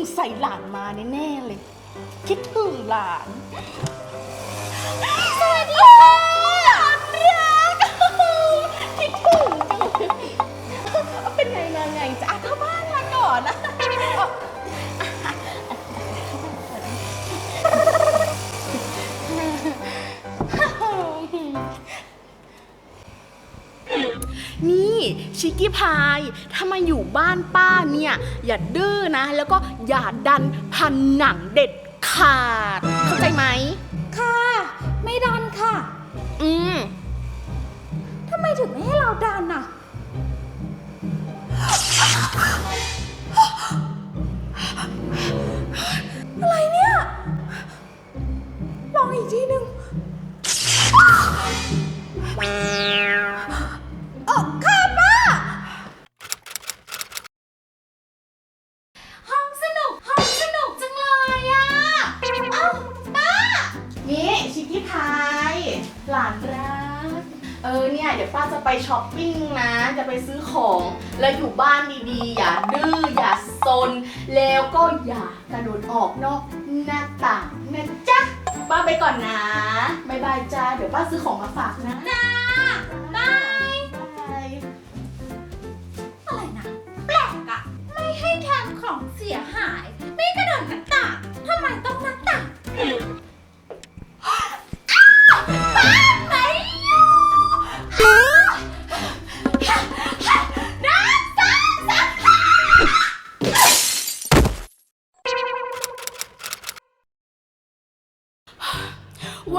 งสัยหลานมาแน่ๆเลย คิดถึงหลาน สวัสดีค่ะ นี่ชิคกี้พายถ้ามาอยู่บ้านป้าเนี่ย อย่าดื้อนะ แล้วก็อย่าดันพันหนังเด็ดขาด เข้าใจไหม ค่ะ ไม่ดันค่ะ อืมทำไมถึงไม่ให้เราดันอะ ไปช้อปปิ้งนะ จะไปซื้อของ แล้วอยู่บ้านดีๆ อย่าดื้อ อย่าซน แล้วก็อย่ากระโดดออกนอกหน้าต่างนะจ๊ะป้าไปก่อนนะบายบายจ้า เดี๋ยวป้าซื้อของมาฝากนะนะ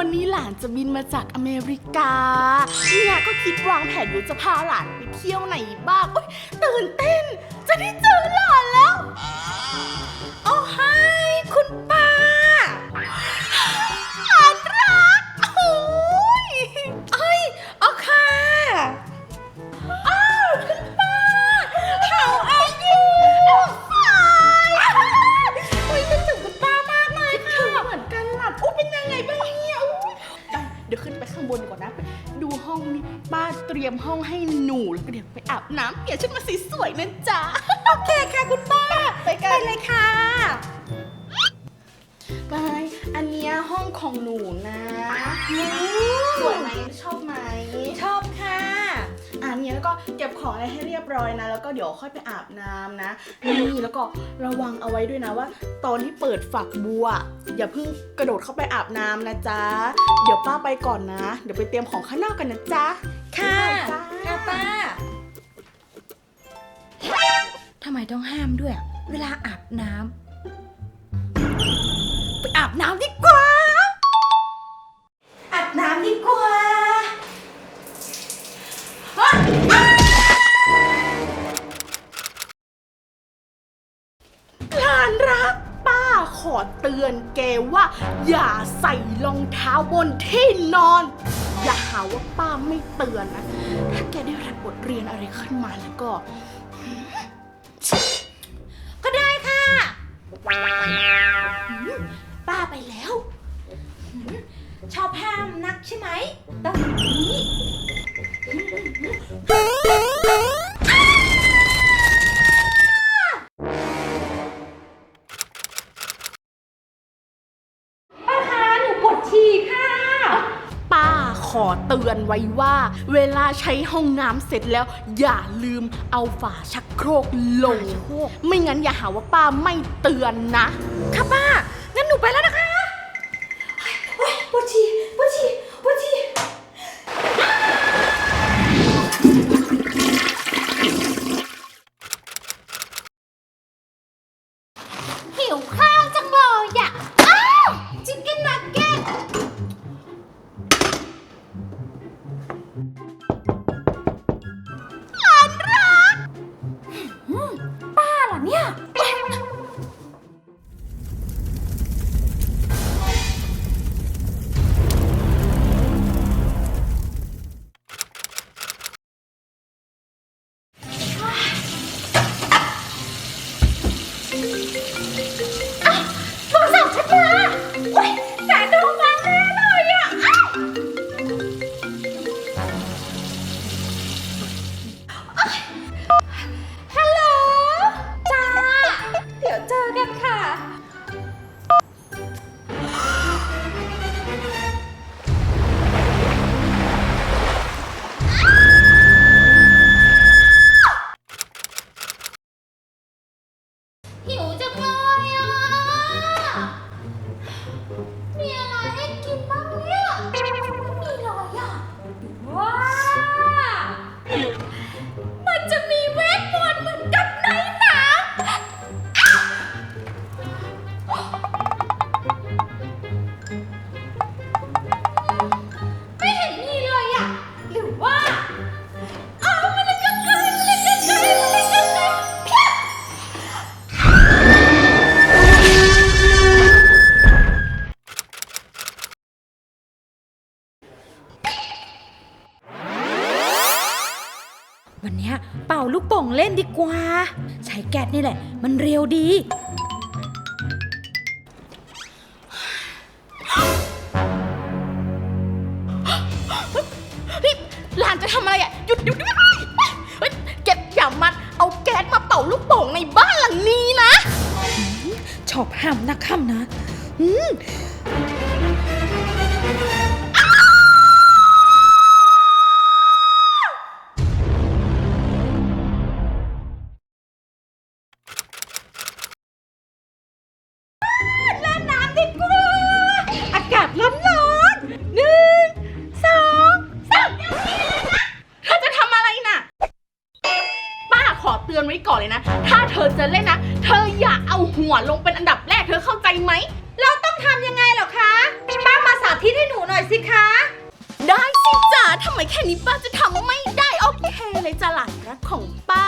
นนี้หลานจะบินมาจากอเมริกาเนี่ยก็คิดวางแผนอยู่จะพาหลานไปเที่ยวไหนบ้างอุ๊ย เปลี่ยนชุดมาสีสวยๆนะจ๊ะ โอเคค่ะคุณป้า ไปกัน ไปเลยค่ะบายอันเนี้ยห้องของหนูนะสวยไหมชอบไหม ชอบค่ะ อันเนี้ยแล้วก็เก็บของอะไรให้เรียบร้อยนะ แล้วก็เดี๋ยวค่อยไปอาบน้ำนะ นี่แล้วก็ระวังเอาไว้ด้วยนะว่า ตอนที่เปิดฝักบัว อย่าเพิ่งกระโดดเข้าไปอาบน้ำนะจ๊ะ เดี๋ยวป้าไปก่อนนะ เดี๋ยวไปเตรียมของข้างนอกกันนะจ๊ะ ค่ะจ้าค่ะป้า ทำไมต้องห้ามด้วยอะเวลาอาบน้ำไปอาบน้ำดีกว่า อาบน้ำดีกว่าฮะอ้าวหลานรักป้าขอเตือนแกว่า อย่าใส่รองเท้าบนที่นอน อย่าหาว่าป้าไม่เตือนนะ ถ้าแกได้รับบทเรียนอะไรขึ้นมาแล้วก็ก็ ใช่ไหมต้องอย่างนี้ป้าคะหนูปวดฉี่ค่ะ ป้าขอเตือนไว้ว่า เวลาใช้ห้องน้ำเสร็จแล้ว อย่าลืมเอาฝาชักโครกลง ไม่งั้นอย่าหาว่าป้าไม่เตือนนะ ค่ะป้า งั้นหนูไปแล้วนะคะโอ๊ยปวดฉี่ปวดฉี่ปวดฉี่ หิ Doctor Get c a ป่าลูกโป่งเล่นดีกว่า ใช้แก๊สนี่แหละ มันเร็วดีนี่หลานจะทำอะไรอะ หยุดหยุดหยุดเฮ้ยเก็บอย่ามัดเอาแก๊สมาเป่าลูกโป่งในบ้านหลังนี้นะ ชอบห้ามนักข้ามนะ อืม ก่อนเลยนะ ถ้าเธอจะเล่นนะ เธออย่าเอาหัวลงเป็นอันดับแรก เธอเข้าใจไหม เราต้องทำยังไงเหรอคะ ป้ามาสาธิตให้หนูหน่อยสิคะ ได้สิจ้าทำไมแค่นี้ป้าจะทำไม่ได้ โอเคเลยจ้าหลานรักของป้า